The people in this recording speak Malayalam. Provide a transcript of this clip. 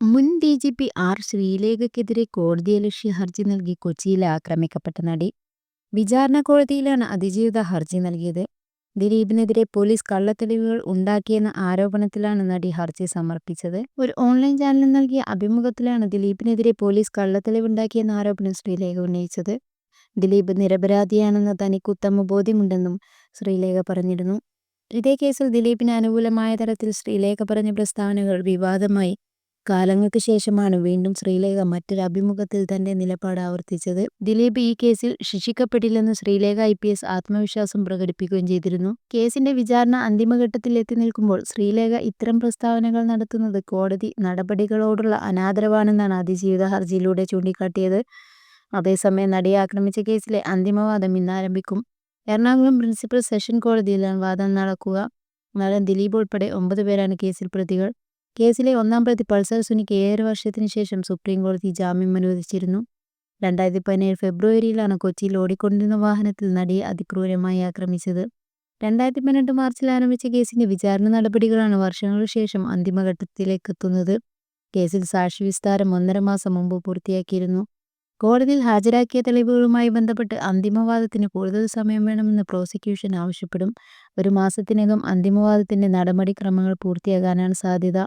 മുൻ ഡി ജി പി ആർ ശ്രീലേഖയ്ക്കെതിരെ കോടതിയലക്ഷ്യ ഹർജി നൽകി കൊച്ചിയിൽ ആക്രമിക്കപ്പെട്ട നടി വിചാരണ കോടതിയിലാണ് അതിജീവിത ഹർജി നൽകിയത്. ദിലീപിനെതിരെ പോലീസ് കള്ളത്തെളിവുകൾ ഉണ്ടാക്കിയെന്ന ആരോപണത്തിലാണ് നടി ഹർജി സമർപ്പിച്ചത്. ഒരു ഓൺലൈൻ ചാനലിൽ നൽകിയ അഭിമുഖത്തിലാണ് ദിലീപിനെതിരെ പോലീസ് കള്ളത്തെളിവുണ്ടാക്കിയെന്ന ആരോപണം ശ്രീലേഖ ഉന്നയിച്ചത്. ദിലീപ് നിരപരാധിയാണെന്ന് തനിക്ക് ഉത്തമ ബോധ്യമുണ്ടെന്നും ശ്രീലേഖ പറഞ്ഞിരുന്നു. ഇതേ കേസിൽ ദിലീപിന് അനുകൂലമായ തരത്തിൽ ശ്രീലേഖ പറഞ്ഞ പ്രസ്താവനകൾ വിവാദമായി കാലങ്ങൾക്ക് ശേഷമാണ് വീണ്ടും ശ്രീലേഖ മറ്റൊരു അഭിമുഖത്തിൽ തന്റെ നിലപാട് ആവർത്തിച്ചത്. ദിലീപ് ഈ കേസിൽ ശിക്ഷിക്കപ്പെട്ടില്ലെന്ന് ശ്രീലേഖ ഐ പി എസ് ആത്മവിശ്വാസം പ്രകടിപ്പിക്കുകയും ചെയ്തിരുന്നു. കേസിന്റെ വിചാരണ അന്തിമഘട്ടത്തിൽ എത്തി നിൽക്കുമ്പോൾ ശ്രീലേഖ ഇത്തരം പ്രസ്താവനകൾ നടത്തുന്നത് കോടതി നടപടികളോടുള്ള അനാദരവാണെന്നാണ് അതിജീവിത ഹർജിയിലൂടെ ചൂണ്ടിക്കാട്ടിയത്. അതേസമയം നടിയെ ആക്രമിച്ച കേസിലെ അന്തിമവാദം ഇന്ന് ആരംഭിക്കും. എറണാകുളം പ്രിൻസിപ്പൽ സെഷൻ കോടതിയിലാണ് വാദം നടക്കുക. നടൻ ദിലീപ് ഉൾപ്പെടെ ഒമ്പത് പേരാണ് കേസിൽ പ്രതികൾ. കേസിലെ ഒന്നാം പ്രതി പൾസർ സുനിക്ക് ഏഴര വർഷത്തിന് ശേഷം സുപ്രീം കോടതി ജാമ്യം അനുവദിച്ചിരുന്നു. രണ്ടായിരത്തി പതിനേഴ് ഫെബ്രുവരിയിലാണ് കൊച്ചിയിൽ ഓടിക്കൊണ്ടിരുന്ന വാഹനത്തിൽ നടിയെ അതിക്രൂരമായി ആക്രമിച്ചത്. രണ്ടായിരത്തി പതിനെട്ട് മാർച്ചിൽ ആരംഭിച്ച കേസിന്റെ വിചാരണ നടപടികളാണ് വർഷങ്ങൾക്ക് ശേഷം അന്തിമഘട്ടത്തിലേക്കെത്തുന്നത് കേസിൽ സാക്ഷി വിസ്താരം ഒന്നര മാസം മുമ്പ് പൂർത്തിയാക്കിയിരുന്നു. കോടതിയിൽ ഹാജരാക്കിയ തെളിവുകളുമായി ബന്ധപ്പെട്ട് അന്തിമവാദത്തിന് കൂടുതൽ സമയം വേണമെന്ന് പ്രോസിക്യൂഷൻ ആവശ്യപ്പെടും. ഒരു മാസത്തിനകം അന്തിമവാദത്തിന്റെ നടപടിക്രമങ്ങൾ പൂർത്തിയാകാനാണ് സാധ്യത.